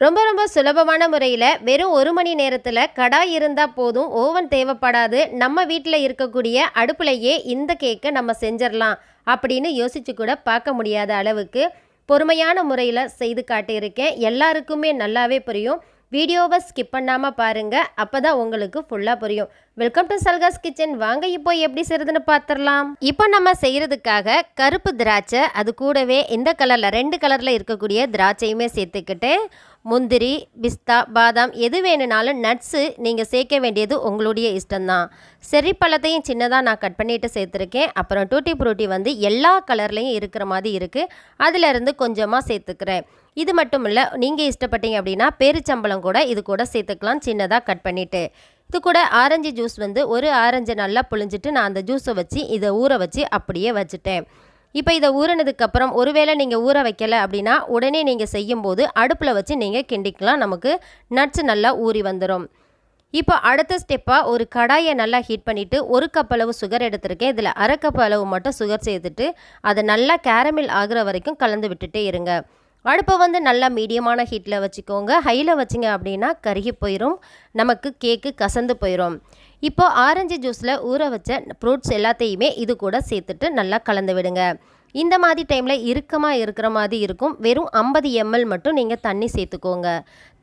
ரொம்ப ரொம்ப சுலபமான முறையில் வெறும் ஒரு மணி நேரத்தில் கடாய் இருந்தால் போதும் ஓவன் தேவைப்படாது நம்ம வீட்டில் இருக்கக்கூடிய அடுப்புலையே இந்த கேக்கை நம்ம செஞ்சிடலாம் அப்படின்னு யோசிச்சு கூட பார்க்க முடியாத அளவுக்கு பொறுமையான முறையில் செய்து காட்டியிருக்கேன். எல்லாருக்குமே நல்லாவே புரியும். வீடியோவை ஸ்கிப் பண்ணாமல் பாருங்கள் அப்போ தான் உங்களுக்கு ஃபுல்லாக புரியும். வெல்கம் டு சல்காஸ் கிச்சன் வாங்க இப்போ எப்படி செய்யறதுன்னு பார்த்துடலாம் இப்போ நம்ம செய்கிறதுக்காக கருப்பு திராட்சை அது கூடவே இந்த கலரில் ரெண்டு கலரில் இருக்கக்கூடிய திராட்சையுமே சேர்த்துக்கிட்டேன் முந்திரி பிஸ்தா பாதாம் எது வேணுனாலும் நட்ஸு நீங்கள் சேர்க்க வேண்டியது உங்களுடைய இஷ்டம்தான். செரி பழத்தையும் சின்னதாக நான் கட் பண்ணிட்டு சேர்த்துருக்கேன். அப்புறம் டூட்டி ஃப்ரூட்டி வந்து எல்லா கலர்லேயும் இருக்கிற மாதிரி இருக்குது அதிலிருந்து கொஞ்சமாக சேர்த்துக்கிறேன். இது மட்டும் இல்லை நீங்கள் இஷ்டப்பட்டீங்க அப்படின்னா பேரிச்சம்பழம் கூட இது கூட சேர்த்துக்கலாம் சின்னதாக கட் பண்ணிவிட்டு இது கூட ஆரஞ்சு ஜூஸ் வந்து ஒரு ஆரஞ்சை நல்லா புழிஞ்சிட்டு நான் அந்த ஜூஸை வச்சு இதை ஊற வச்சு அப்படியே வச்சுட்டேன். இப்போ இதை ஊறினதுக்கப்புறம் ஒருவேளை நீங்கள் ஊற வைக்கலை அப்படின்னா உடனே நீங்கள் செய்யும்போது அடுப்பில் வச்சு நீங்கள் கிண்டிக்கலாம். நமக்கு நட்ஸ் நல்லா ஊறி வந்துடும் இப்போ அடுத்த ஸ்டெப்பாக ஒரு கடாயை நல்லா ஹீட் பண்ணிவிட்டு ஒரு கப் அளவு சுகர் எடுத்திருக்கேன். இதில் அரை கப் அளவு மட்டும் சுகர் சேர்த்துட்டு அதை நல்லா கேரமில் ஆகிற வரைக்கும் கலந்து விட்டுட்டே இருங்க. அடுப்பை வந்து நல்லா மீடியமான ஹீட்டில் வச்சுக்கோங்க. ஹையில் வச்சிங்க அப்படின்னா கருகி போயிடும் நமக்கு கேக்கு கசந்து போயிடும் இப்போ ஆரஞ்சு ஜூஸில் ஊற வச்ச ஃப்ரூட்ஸ் எல்லாத்தையுமே இது கூட சேர்த்துட்டு நல்லா கலந்து விடுங்க. இந்த மாதிரி டைமில் இறுக்கமாக இருக்கிற மாதிரி இருக்கும். வெறும் ஐம்பது எம்எல் மட்டும் நீங்கள் தண்ணி சேர்த்துக்கோங்க.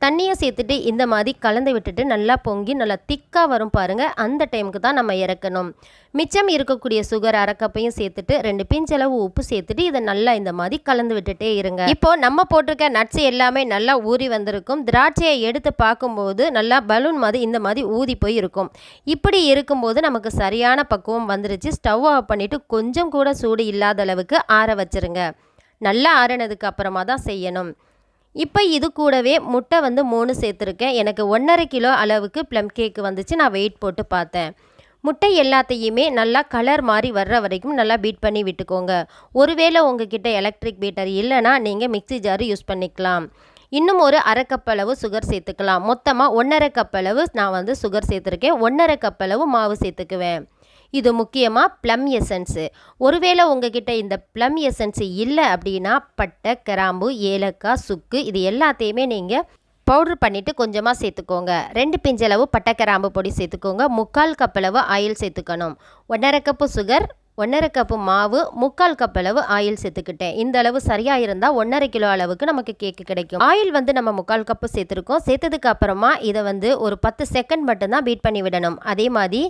தண்ணியை சேர்த்துட்டு இந்த மாதிரி கலந்து விட்டுட்டு நல்லா பொங்கி நல்லா திக்காக வரும் பாருங்கள் அந்த டைமுக்கு தான் நம்ம இறக்கணும். மிச்சம் இருக்கக்கூடிய சுகர் அரைக்கப்பையும் சேர்த்துட்டு ரெண்டு பிஞ்சளவு உப்பு சேர்த்துட்டு இதை நல்லா இந்த மாதிரி கலந்து விட்டுட்டே இருங்க. இப்போ நம்ம போட்டிருக்க நட்ஸ் எல்லாமே நல்லா ஊறி வந்திருக்கும். திராட்சையை எடுத்து பார்க்கும்போது நல்லா பலூன் மாதிரி இந்த மாதிரி ஊதி போய் இருக்கும். இப்படி இருக்கும்போது நமக்கு சரியான பக்குவம் வந்துருச்சு. ஸ்டவ் ஆஃப் பண்ணிவிட்டு கொஞ்சம் கூட சூடு இல்லாத அளவுக்கு ஆற வச்சிருங்க. நல்லா ஆறினதுக்கு அப்புறமா தான் செய்யணும். இப்போ இது கூடவே முட்டை வந்து மூணு சேர்த்துருக்கேன். எனக்கு ஒன்றரை கிலோ அளவுக்கு ப்ளம் கேக்கு வந்துச்சு. நான் வெயிட் போட்டு பார்த்தேன். முட்டை எல்லாத்தையுமே நல்லா கலர் மாதிரி வர்ற வரைக்கும் நல்லா பீட் பண்ணி விட்டுக்கோங்க. ஒருவேளை உங்ககிட்ட எலக்ட்ரிக் பீட்டர் இல்லைன்னா நீங்கள் மிக்ஸி ஜார் யூஸ் பண்ணிக்கலாம். இன்னும் ஒரு அரை கப் அளவு சுகர் சேர்த்துக்கலாம். மொத்தமாக ஒன்றரை கப் அளவு நான் வந்து சுகர் சேர்த்துருக்கேன். ஒன்றரை கப் அளவு மாவு சேர்த்துக்குவேன். இது முக்கியமாக ப்ளம் எசன்ஸு ஒருவேளை உங்ககிட்ட இந்த ப்ளம் எசன்ஸு இல்லை அப்படின்னா பட்டை கிராம்பு ஏலக்காய் சுக்கு இது எல்லாத்தையுமே நீங்கள் பவுட்ரு பண்ணிவிட்டு கொஞ்சமாக சேர்த்துக்கோங்க. ரெண்டு பிஞ்சளவு பட்டை கிராம்பு பொடி சேர்த்துக்கோங்க. முக்கால் கப்பளவு ஆயில் சேர்த்துக்கணும். ஒன்றரை கப்பு சுகர் ஒன்றரை கப்பு மாவு முக்கால் கப் அளவு ஆயில் சேர்த்துக்கிட்டேன். இந்த அளவு சரியாக இருந்தால் ஒன்றரை கிலோ அளவுக்கு நமக்கு கேக்கு கிடைக்கும். ஆயில் வந்து நம்ம முக்கால் கப்பு சேர்த்துருக்கோம். சேர்த்ததுக்கு அப்புறமா இதை வந்து ஒரு பத்து செகண்ட் மட்டும்தான் பீட் பண்ணி விடணும். அதே மாதிரி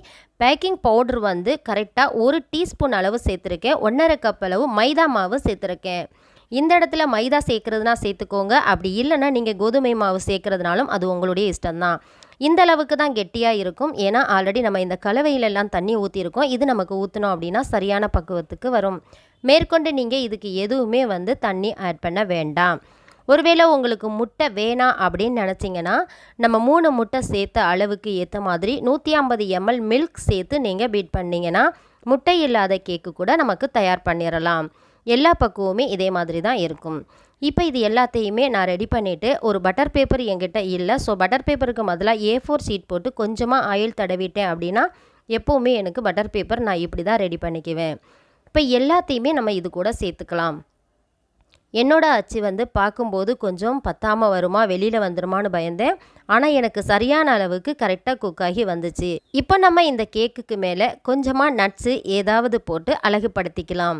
பேக்கிங் பவுடர் வந்து கரெக்டாக ஒரு டீஸ்பூன் அளவு சேர்த்துருக்கேன். ஒன்றரை கப் அளவு மைதா மாவு சேர்த்துருக்கேன். இந்த இடத்துல மைதா சேர்க்குறதுனா சேர்த்துக்கோங்க. அப்படி இல்லைன்னா நீங்கள் கோதுமை மாவு சேர்க்குறதுனாலும் அது உங்களுடைய இஷ்டம்தான். இந்த அளவுக்கு தான் கெட்டியாக இருக்கும். ஏன்னா ஆல்ரெடி நம்ம இந்த கலவையிலெல்லாம் தண்ணி ஊற்றிருக்கோம் இது நமக்கு ஊற்றினோம் அப்படின்னா சரியான பக்குவத்துக்கு வரும். மேற்கொண்டு நீங்கள் இதுக்கு எதுவுமே வந்து தண்ணி ஆட் பண்ண வேண்டாம். ஒருவேளை உங்களுக்கு முட்டை வேணாம் அப்படின்னு நினச்சிங்கன்னா நம்ம மூணு முட்டை சேர்த்த அளவுக்கு ஏற்ற மாதிரி நூற்றி ஐம்பது எம்எல் மில்க் சேர்த்து நீங்கள் பீட் பண்ணிங்கன்னா முட்டை இல்லாத கேக்கு கூட நமக்கு தயார் பண்ணிடலாம் எல்லா பக்குவமே இதே மாதிரி தான் இருக்கும். இப்போ இது எல்லாத்தையுமே நான் ரெடி பண்ணிவிட்டு ஒரு பட்டர் பேப்பர் என்கிட்ட இல்லை. ஸோ பட்டர் பேப்பருக்கு பதிலாக ஏ ஃபோர் சீட் போட்டு கொஞ்சமாக ஆயில் தடவிட்டேன் அப்படின்னா எப்போவுமே எனக்கு பட்டர் பேப்பர் நான் இப்படி தான் ரெடி பண்ணிக்குவேன். இப்போ எல்லாத்தையுமே நம்ம இது கூட சேர்த்துக்கலாம். என்னோடய அச்சு வந்து பார்க்கும்போது கொஞ்சம் பத்தாமல் வருமா வெளியில் வந்துருமான்னு பயந்தேன். ஆனால் எனக்கு சரியான அளவுக்கு கரெக்டாக குக் ஆகி வந்துச்சு. இப்போ நம்ம இந்த கேக்குக்கு மேலே கொஞ்சமாக நட்ஸு ஏதாவது போட்டு அழகுபடுத்திக்கலாம்.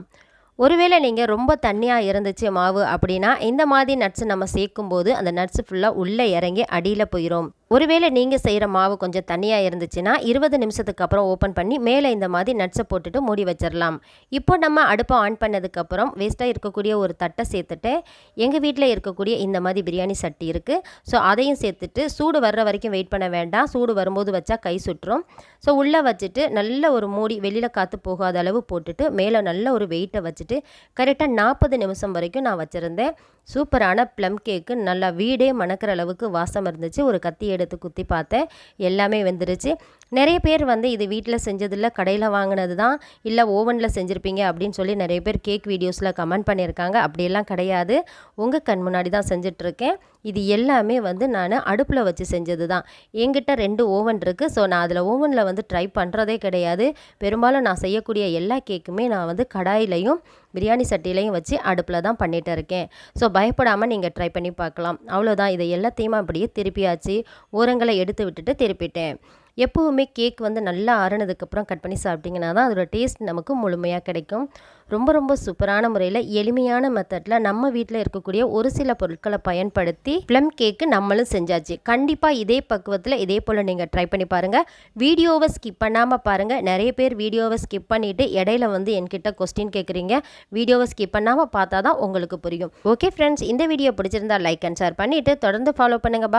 ஒருவேளை நீங்கள் ரொம்ப தண்ணியாக இருந்துச்சு மாவு அப்படின்னா இந்த மாதிரி நட்ஸ் நம்ம சேர்க்கும்போது அந்த நட்ஸ் ஃபுல்லாக உள்ளே இறங்கி அடியில் போயிடும் ஒருவேளை நீங்கள் செய்கிற மாவு கொஞ்சம் தண்ணியாக இருந்துச்சுன்னா இருபது நிமிஷத்துக்கு அப்புறம் ஓப்பன் பண்ணி மேலே இந்த மாதிரி நட்ஸை போட்டுட்டு மூடி வச்சிடலாம் இப்போ நம்ம அடுப்பை ஆன் பண்ணதுக்கப்புறம் வேஸ்ட்டாக இருக்கக்கூடிய ஒரு தட்டை சேர்த்துட்டு எங்கள் வீட்டில் இருக்கக்கூடிய இந்த மாதிரி பிரியாணி சட்டி இருக்குது ஸோ அதையும் சேர்த்துட்டு சூடு வர்ற வரைக்கும் வெயிட் பண்ண வேண்டாம். சூடு வரும்போது வச்சா கை சுட்டுரும் ஸோ உள்ளே வச்சுட்டு நல்ல ஒரு மூடி வெளியில் காற்று போகாத அளவு போட்டுட்டு மேலே நல்ல ஒரு வெயிட்டை வச்சுட்டு கரெக்டாக நாற்பது நிமிஷம் வரைக்கும் நான் வச்சுருந்தேன். சூப்பரான ப்ளம் கேக்கு நல்லா வீடே மணக்கிற அளவுக்கு வாசம் இருந்துச்சு. ஒரு கத்தி எடுத்து குத்தி பார்த்தேன் எல்லாமே வெந்துருச்சு. நிறைய பேர் வந்து இது வீட்டில் செஞ்சதில்ல கடையில் வாங்கினது தான் இல்லை ஓவனில் செஞ்சுருப்பீங்க அப்படின்னு சொல்லி நிறைய பேர் கேக் வீடியோஸில் கமெண்ட் பண்ணியிருக்காங்க. அப்படியெல்லாம் கிடையாது. உங்கள் கண் முன்னாடி தான் செஞ்சிட்ருக்கேன். இது எல்லாமே வந்து நான் அடுப்பில் வச்சு செஞ்சது தான் என்கிட்ட ரெண்டு ஓவன் இருக்குது ஸோ நான் அதில் ஓவனில் வந்து ட்ரை பண்ணுறதே கிடையாது. பெரும்பாலும் நான் செய்யக்கூடிய எல்லா கேக்குமே நான் வந்து கடாயிலையும் பிரியாணி சட்டிலையும் வச்சு அடுப்பில் தான் பண்ணிகிட்டு இருக்கேன். ஸோ பயப்படாமல் நீங்கள் ட்ரை பண்ணி பார்க்கலாம். அவ்வளோதான் இதை எல்லாத்தையுமே அப்படியே திருப்பியாச்சு. ஓரங்களை எடுத்து விட்டுட்டு திருப்பிட்டேன். எப்போவுமே கேக் வந்து நல்லா ஆறுனதுக்கப்புறம் கட் பண்ணி சாப்பிட்டிங்கன்னா தான் அதோட டேஸ்ட் நமக்கு முழுமையாக கிடைக்கும். ரொம்ப ரொம்ப சூப்பரான முறையில் எளிமையான மெத்தடில் நம்ம வீட்டில் இருக்கக்கூடிய ஒரு சில பொருட்களை பயன்படுத்தி ப்ளம் கேக்கு நம்மளும் செஞ்சாச்சு. கண்டிப்பாக இதே பக்குவத்தில் இதே போல் நீங்கள் ட்ரை பண்ணி பாருங்கள் வீடியோவை ஸ்கிப் பண்ணாமல் பாருங்கள் நிறைய பேர் வீடியோவை ஸ்கிப் பண்ணிவிட்டு இடையில வந்து என்கிட்ட கொஸ்டின் கேட்குறீங்க வீடியோவை ஸ்கிப் பண்ணாமல் பார்த்தா தான் உங்களுக்கு புரியும். ஓகே ஃப்ரெண்ட்ஸ் இந்த வீடியோ பிடிச்சிருந்தா லைக் அண்ட் ஷேர் பண்ணிவிட்டு தொடர்ந்து ஃபாலோ பண்ணுங்கள்